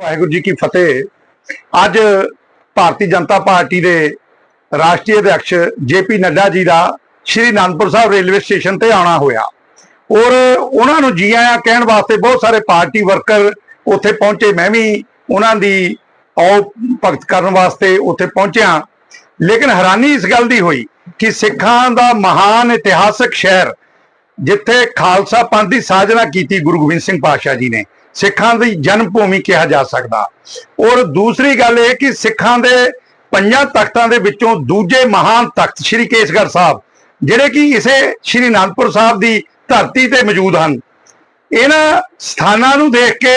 ਵਾਹਿਗੁਰੂ ਜੀ ਕੀ ਫਤਿਹ। ਅੱਜ ਭਾਰਤੀ ਜਨਤਾ ਪਾਰਟੀ ਦੇ ਰਾਸ਼ਟਰੀ ਅਧਿਕਸ਼ ਜੇਪੀ ਨੱਡਾ ਜੀ ਦਾ ਸ਼੍ਰੀ ਅਨੰਦਪੁਰ ਸਾਹਿਬ ਰੇਲਵੇ ਸਟੇਸ਼ਨ ਤੇ ਆਉਣਾ ਹੋਇਆ। ਔਰ ਉਹਨਾਂ ਨੂੰ ਜੀ ਆਇਆਂ ਕਹਿਣ ਵਾਸਤੇ ਬਹੁਤ ਸਾਰੇ ਪਾਰਟੀ ਵਰਕਰ ਉੱਥੇ ਪਹੁੰਚੇ। ਮੈਂ ਵੀ ਉਹਨਾਂ ਦੀ ਆਓ ਭਗਤ ਕਰਨ ਵਾਸਤੇ ਉੱਥੇ ਪਹੁੰਚਿਆ। ਲੇਕਿਨ ਹੈਰਾਨੀ ਇਸ ਗੱਲ ਦੀ ਹੋਈ ਕਿ ਸਿੱਖਾਂ ਦਾ ਮਹਾਨ ਇਤਿਹਾਸਕ ਸ਼ਹਿਰ ਜਿੱਥੇ ਖਾਲਸਾ ਪੰਥ ਦੀ ਸਾਜਨਾ ਕੀਤੀ ਗੁਰੂ ਗੋਬਿੰਦ ਸਿੰਘ ਪਾਤਸ਼ਾਹ ਜੀ ਨੇ ਸਿੱਖਾਂ ਦੀ ਜਨਮ ਭੂਮੀ ਕਿਹਾ ਜਾ ਸਕਦਾ। ਔਰ ਦੂਸਰੀ ਗੱਲ ਇਹ ਕਿ ਸਿੱਖਾਂ ਦੇ ਪੰਜਾਂ ਤਖਤਾਂ ਦੇ ਵਿੱਚੋਂ ਦੂਜੇ ਮਹਾਨ ਤਖਤ ਸ੍ਰੀ ਕੇਸਗੜ੍ਹ ਸਾਹਿਬ, ਜਿਹੜੇ ਕਿ ਇਸੇ ਸ੍ਰੀ ਅਨੰਦਪੁਰ ਸਾਹਿਬ ਦੀ ਧਰਤੀ ਤੇ ਮੌਜੂਦ ਹਨ। ਇਹਨਾਂ ਸਥਾਨਾਂ ਨੂੰ ਦੇਖ ਕੇ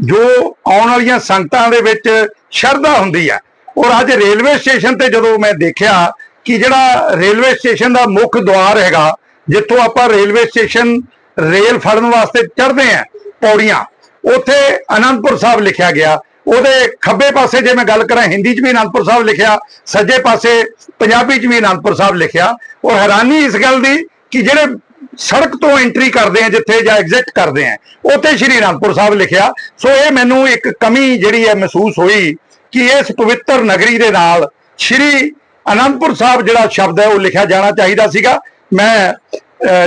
ਜੋ ਆਉਣ ਵਾਲੀਆਂ ਸੰਗਤਾਂ ਦੇ ਵਿੱਚ ਸ਼ਰਧਾ ਹੁੰਦੀ ਹੈ। ਔਰ ਅੱਜ ਰੇਲਵੇ ਸਟੇਸ਼ਨ ਤੇ ਜਦੋਂ ਮੈਂ ਦੇਖਿਆ ਕਿ ਜਿਹੜਾ ਰੇਲਵੇ ਸਟੇਸ਼ਨ ਦਾ ਮੁੱਖ ਦੁਆਰ ਹੈਗਾ, ਜਿੱਥੋਂ ਆਪਾਂ ਰੇਲਵੇ ਸਟੇਸ਼ਨ ਰੇਲ ਫੜਨ ਵਾਸਤੇ ਚੜ੍ਹਦੇ ਆਂ ਪੌੜੀਆਂ ਉੱਥੇ ਅਨੰਦਪੁਰ ਸਾਹਿਬ ਲਿਖਿਆ ਗਿਆ। ਉਹਦੇ ਖੱਬੇ ਪਾਸੇ ਜੇ ਮੈਂ ਗੱਲ ਕਰਾਂ, ਹਿੰਦੀ 'ਚ ਵੀ ਅਨੰਦਪੁਰ ਸਾਹਿਬ ਲਿਖਿਆ, ਸੱਜੇ ਪਾਸੇ ਪੰਜਾਬੀ 'ਚ ਵੀ ਅਨੰਦਪੁਰ ਸਾਹਿਬ ਲਿਖਿਆ। ਔਰ ਹੈਰਾਨੀ ਇਸ ਗੱਲ ਦੀ ਕਿ ਜਿਹੜੇ ਸੜਕ ਤੋਂ ਐਂਟਰੀ ਕਰਦੇ ਆ ਜਿੱਥੇ ਜਾਂ ਐਗਜ਼ਿਟ ਕਰਦੇ ਆ, ਉੱਥੇ ਸ਼੍ਰੀ ਅਨੰਦਪੁਰ ਸਾਹਿਬ ਲਿਖਿਆ। ਸੋ ਇਹ ਮੈਨੂੰ ਇੱਕ ਕਮੀ ਜਿਹੜੀ ਹੈ ਮਹਿਸੂਸ ਹੋਈ ਕਿ ਇਸ ਪਵਿੱਤਰ ਨਗਰੀ ਦੇ ਨਾਲ ਸ਼੍ਰੀ ਅਨੰਦਪੁਰ ਸਾਹਿਬ ਜਿਹੜਾ ਸ਼ਬਦ ਹੈ ਉਹ ਲਿਖਿਆ ਜਾਣਾ ਚਾਹੀਦਾ ਸੀਗਾ। ਮੈਂ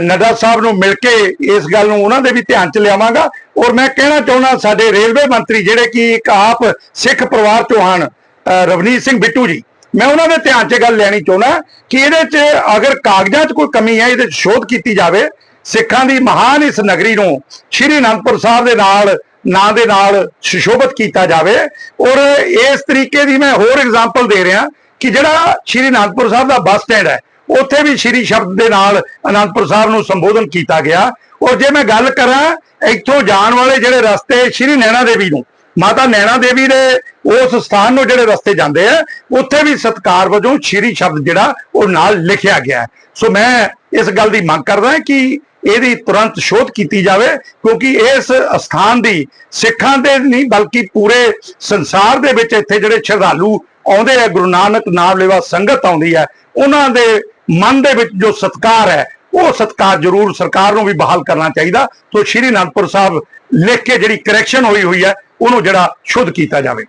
ਨੱਡਾ ਸਾਹਿਬ ਨੂੰ ਮਿਲ ਕੇ ਇਸ ਗੱਲ ਨੂੰ ਉਹਨਾਂ ਦੇ ਵੀ ਧਿਆਨ ਚ ਲਿਆਵਾਂਗਾ। ਔਰ ਮੈਂ ਕਹਿਣਾ ਚਾਹੁੰਦਾ ਸਾਡੇ ਰੇਲਵੇ ਮੰਤਰੀ ਜਿਹੜੇ ਕਿ ਇੱਕ ਆਪ ਸਿੱਖ ਪਰਿਵਾਰ ਚੋਂ ਹਨ ਰਵਨੀਤ ਸਿੰਘ ਬਿੱਟੂ ਜੀ, ਮੈਂ ਉਹਨਾਂ ਦੇ ਧਿਆਨ 'ਚ ਗੱਲ ਲੈਣੀ ਚਾਹੁੰਦਾ ਕਿ ਇਹਦੇ 'ਚ ਅਗਰ ਕਾਗਜ਼ਾਂ 'ਚ ਕੋਈ ਕਮੀ ਹੈ, ਇਹਦੇ 'ਚ ਸ਼ੋਧ ਕੀਤੀ ਜਾਵੇ, ਸਿੱਖਾਂ ਦੀ ਮਹਾਨ ਇਸ ਨਗਰੀ ਨੂੰ ਸ਼੍ਰੀ ਅਨੰਦਪੁਰ ਸਾਹਿਬ ਦੇ ਨਾਲ, ਨਾਂ ਦੇ ਨਾਲ ਸੁਸ਼ੋਭਿਤ ਕੀਤਾ ਜਾਵੇ। ਔਰ ਇਸ ਤਰੀਕੇ ਦੀ ਮੈਂ ਹੋਰ ਐਗਜ਼ਾਮਪਲ ਦੇ ਰਿਹਾ ਕਿ ਜਿਹੜਾ ਸ਼੍ਰੀ ਅਨੰਦਪੁਰ ਸਾਹਿਬ ਦਾ ਬੱਸ ਸਟੈਂਡ ਹੈ, ਉੱਥੇ ਵੀ ਸ਼੍ਰੀ ਸ਼ਬਦ ਦੇ ਨਾਲ ਅਨੰਦਪੁਰ ਸਾਹਿਬ ਨੂੰ ਸੰਬੋਧਨ ਕੀਤਾ ਗਿਆ। ਔਰ ਜੇ ਮੈਂ ਗੱਲ ਕਰਾਂ, ਇੱਥੋਂ ਜਾਣ ਵਾਲੇ ਜਿਹੜੇ ਰਸਤੇ ਸ਼੍ਰੀ ਨੈਣਾ ਦੇਵੀ ਨੂੰ, ਮਾਤਾ ਨੈਣਾ ਦੇਵੀ ਦੇ ਉਸ ਸਥਾਨ ਨੂੰ ਜਿਹੜੇ ਰਸਤੇ ਜਾਂਦੇ ਆ, ਉੱਥੇ ਵੀ ਸਤਕਾਰ ਵਜੋਂ ਸ਼੍ਰੀ ਸ਼ਬਦ ਜਿਹੜਾ ਉਹ ਨਾਲ ਲਿਖਿਆ ਗਿਆ ਹੈ। ਸੋ ਮੈਂ ਇਸ ਗੱਲ ਦੀ ਮੰਗ ਕਰਦਾ ਕਿ ਇਹਦੀ ਤੁਰੰਤ ਸ਼ੋਧ ਕੀਤੀ ਜਾਵੇ, ਕਿਉਂਕਿ ਇਸ ਸਥਾਨ ਦੀ ਸਿੱਖਾਂ ਦੇ ਨਹੀਂ, ਬਲਕਿ ਪੂਰੇ ਸੰਸਾਰ ਦੇ ਵਿੱਚ ਇੱਥੇ ਜਿਹੜੇ ਸ਼ਰਧਾਲੂ ਆਉਂਦੇ ਆ, ਗੁਰੂ ਨਾਨਕ ਨਾਮ ਲੈਵਾ ਸੰਗਤ ਆਉਂਦੀ ਹੈ, ਉਹਨਾਂ ਦੇ ਮਨ ਦੇ ਵਿੱਚ ਜੋ ਸਤਕਾਰ ਹੈ ਉਹ ਸਤਕਾਰ ਜ਼ਰੂਰ ਸਰਕਾਰ ਨੂੰ ਵੀ ਬਹਾਲ ਕਰਨਾ ਚਾਹੀਦਾ। ਸੋ ਸ਼੍ਰੀ ਅਨੰਦਪੁਰ ਸਾਹਿਬ ਲਿਖ ਕੇ ਜਿਹੜੀ ਕਰੈਕਸ਼ਨ ਹੋਈ ਹੋਈ ਹੈ, ਉਹਨੂੰ ਜਿਹੜਾ ਸ਼ੁੱਧ ਕੀਤਾ ਜਾਵੇ।